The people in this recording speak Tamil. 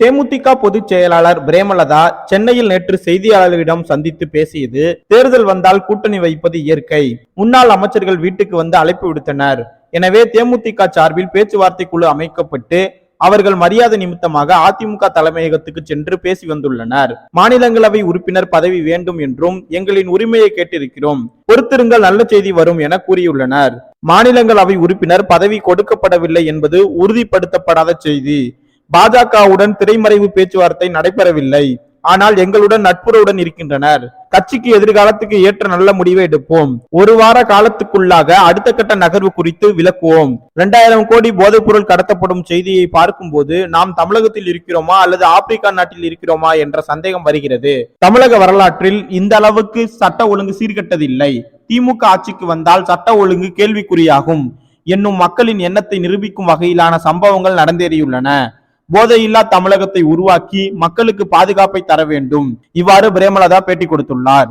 தேமுதிக பொதுச் செயலாளர் பிரேமலதா சென்னையில் நேற்று செய்தியாளர்களிடம் சந்தித்து பேசியது தேர்தல் வந்தால் கூட்டணி வைப்பது இயற்கை. முன்னாள் அமைச்சர்கள் வீட்டுக்கு வந்து அழைப்பு விடுத்தனர். எனவே தேமுதிக சார்பில் பேச்சுவார்த்தை குழு அமைக்கப்பட்டு அவர்கள் மரியாதை நிமித்தமாக அதிமுக தலைமையகத்துக்கு சென்று பேசி வந்துள்ளனர். மாநிலங்களவை உறுப்பினர் பதவி வேண்டும் என்றும் எங்களின் உரிமையை கேட்டிருக்கிறோம். பொறுத்திருங்கள் நல்ல செய்தி வரும் என கூறியுள்ளனர். மாநிலங்களவை உறுப்பினர் பதவி கொடுக்கப்படவில்லை என்பது உறுதிப்படுத்தப்படாத செய்தி. பாஜகவுடன் திரைமறைவு பேச்சுவார்த்தை நடைபெறவில்லை. ஆனால் எங்களுடன் நட்புறவுடன் இருக்கின்றனர். கட்சிக்கு எதிர்காலத்துக்கு ஏற்ற நல்ல முடிவை எடுப்போம். ஒரு வார காலத்துக்குள்ளாக அடுத்த கட்ட நகர்வு குறித்து விளக்குவோம். இரண்டாயிரம் கோடி போதைப் பொருள் கடத்தப்படும் செய்தியை பார்க்கும்போது நாம் தமிழகத்தில் இருக்கிறோமா அல்லது ஆப்பிரிக்கா நாட்டில் இருக்கிறோமா என்ற சந்தேகம் வருகிறது. தமிழக வரலாற்றில் இந்த அளவுக்கு சட்ட ஒழுங்கு சீர்கெட்டதில்லை. திமுக ஆட்சிக்கு வந்தால் சட்ட ஒழுங்கு கேள்விக்குறியாகும். என்னும் மக்களின் எண்ணத்தை நிரூபிக்கும் வகையிலான சம்பவங்கள் நடந்தேறியுள்ளன. போதையில்லா தமிழகத்தை உருவாக்கி மக்களுக்கு பாதுகாப்பை தர வேண்டும். இவ்வாறு பிரேமலதா பேட்டி கொடுத்துள்ளார்.